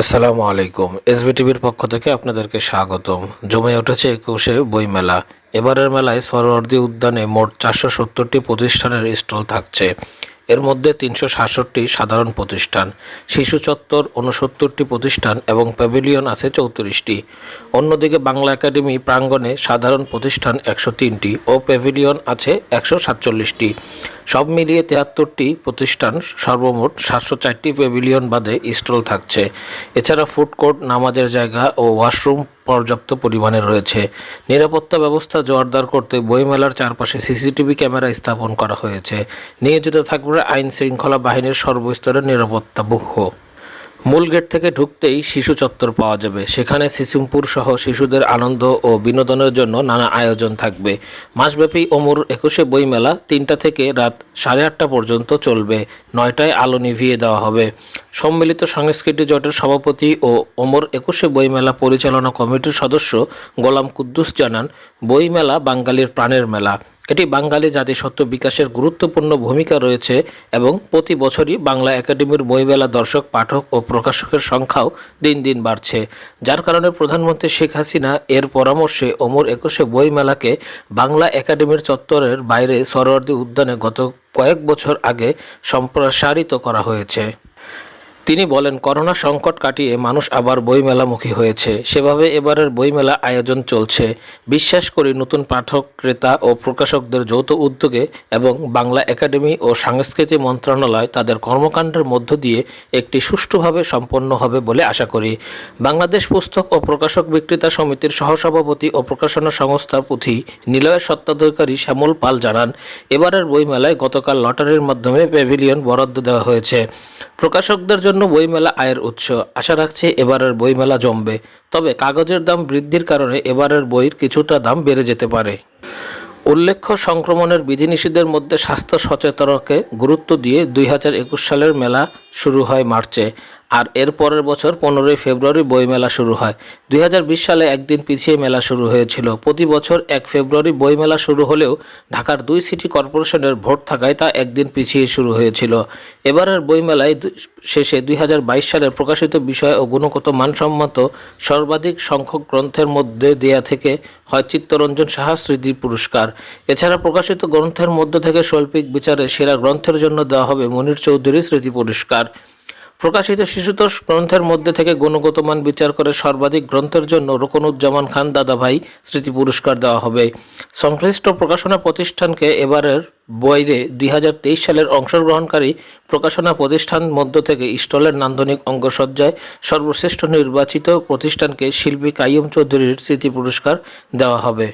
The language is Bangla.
আসসালামু আলাইকুম। এসবি টিভির পক্ষ থেকে আপনাদেরকে স্বাগতম। জমে উঠেছে একুশে বইমেলা। এবারের মেলায় সরোয়ার্দী উদ্যানে মোট চারশো সত্তরটি প্রতিষ্ঠানের স্টল থাকছে। এর মধ্যে তিনশো সাতষট্টি সাধারণ প্রতিষ্ঠান, শিশু চত্বর উনসত্তরটি প্রতিষ্ঠান এবং প্যাভিলিয়ন আছে চৌত্রিশটি। অন্যদিকে বাংলা একাডেমি প্রাঙ্গণে সাধারণ প্রতিষ্ঠান একশো তিনটি ও প্যাভিলিয়ন আছে একশো সাতচল্লিশটি। সব মিলিয়ে তেহাত্তরটি প্রতিষ্ঠান সর্বমোট সাতশো চারটি প্যাভিলিয়ন বাদে স্টল থাকছে। এছাড়া ফুড কোর্ট নামাজের জায়গা ও ওয়াশরুম পর্যাপ্ত পরিমাণে রয়েছে। নিরাপত্তা ব্যবস্থা জোরদার করতে বইমেলার চারপাশে সিসিটিভি ক্যামেরা স্থাপন করা হয়েছে। নিয়োজিত থাকবে আইন শৃঙ্খলা বাহিনীর সর্বস্তরের নিরাপত্তা বুহ মূল গেট থেকে ঢুকতেই শিশু চত্বর পাওয়া যাবে। সেখানে সিসিমপুর সহ শিশুদের আনন্দ ও বিনোদনের জন্য নানা আয়োজন থাকবে। মাসব্যাপী অমর একুশে বইমেলা তিনটা থেকে রাত সাড়ে আটটা পর্যন্ত চলবে। নয়টায় আলো নিভিয়ে দেওয়া হবে। সম্মিলিত সংস্কৃতি জোটের সভাপতি ও অমর একুশে বইমেলা পরিচালনা কমিটির সদস্য গোলাম কুদ্দুস জানান, বইমেলা বাঙালির প্রাণের মেলা। এটি বাঙালি জাতিসত্ত্ব বিকাশের গুরুত্বপূর্ণ ভূমিকা রয়েছে এবং প্রতি বছরই বাংলা একাডেমির বইমেলা দর্শক, পাঠক ও প্রকাশকের সংখ্যাও দিন দিন বাড়ছে। যার কারণে প্রধানমন্ত্রী শেখ হাসিনা এর পরামর্শে অমর একুশে বইমেলাকে বাংলা একাডেমির চত্বরের বাইরে সরোয়ার্দী উদ্যানে গত কয়েক বছর আগে সম্প্রসারিত করা হয়েছে। তিনি বলেন, করোনা সংকট কাটিয়ে মানুষ আবার বইমেলামুখী হয়েছে। সেভাবে এবারের বইমেলা আয়োজন চলছে। বিশ্বাস করি নতুন পাঠক, ক্রেতা ও প্রকাশকদের যৌথ উদ্যোগে এবং বাংলা একাডেমি ও সাংস্কৃতিক মন্ত্রণালয় তাদের কর্মকাণ্ডের মধ্য দিয়ে একটি সুষ্ঠুভাবে সম্পন্ন হবে বলে আশা করি। বাংলাদেশ পুস্তক ও প্রকাশক বিক্রেতা সমিতির সহসভাপতি ও প্রকাশনা সংস্থা পুঁথি নিলয়ের সত্ত্বাধিকারী শ্যামল পাল জানান, এবারের বইমেলায় গতকাল লটারির মাধ্যমে প্যাভিলিয়ন বরাদ্দ দেওয়া হয়েছে। প্রকাশকদের জন্য বইমেলা আয়ের উৎস। আশা রাখছে এবারের বইমেলা জমবে। তবে কাগজের দাম বৃদ্ধির কারণে এবারের বইয়ের কিছুটা দাম বেড়ে যেতে পারে। উল্লেখ্য, সংক্রমণের বিধিনিষেধের মধ্যে স্বাস্থ্য সচেতনকে গুরুত্ব দিয়ে দুই হাজার একুশ সালের মেলা শুরু হয় মার্চে। আর এর পরের বছর পনেরোই ফেব্রুয়ারি বইমেলা শুরু হয়। দুই হাজার বিশ সালে একদিন পিছিয়ে মেলা শুরু হয়েছিল। প্রতি বছর এক ফেব্রুয়ারি বইমেলা শুরু হলেও ঢাকার দুই সিটি কর্পোরেশনের ভোট থাকায় তা একদিন পিছিয়ে শুরু হয়েছিল। এবারের বইমেলায় শেষে দুই হাজার বাইশ সালে প্রকাশিত বিষয় ও গুণগত মানসম্মত সর্বাধিক সংখ্যক গ্রন্থের মধ্যে দেয়া থেকে হয় চিত্তরঞ্জন সাহা স্মৃতি পুরস্কার। এছাড়া প্রকাশিত গ্রন্থের মধ্য থেকে শৈল্পিক বিচারে সেরা গ্রন্থের জন্য দেওয়া হবে মনির চৌধুরী স্মৃতি পুরস্কার। প্রকাশিত শিশুতোষ গ্রন্থের মধ্যে থেকে গুণগত মান বিচার করে সর্বাধিক গ্রন্থের জন্য রোকনুজ্জামান খান দাদাভাই স্মৃতি পুরস্কার দেওয়া হবে। সংশ্লিষ্ট প্রকাশনা প্রতিষ্ঠানকে এবারের বইরে দুই হাজার তেইশ সালের অংশগ্রহণকারী প্রকাশনা প্রতিষ্ঠান মধ্য থেকে স্টলের নান্দনিক অঙ্গসজ্জায় সর্বশ্রেষ্ঠ নির্বাচিত প্রতিষ্ঠানকে শিল্পী কাইয়ুম চৌধুরীর স্মৃতি পুরস্কার দেওয়া হবে।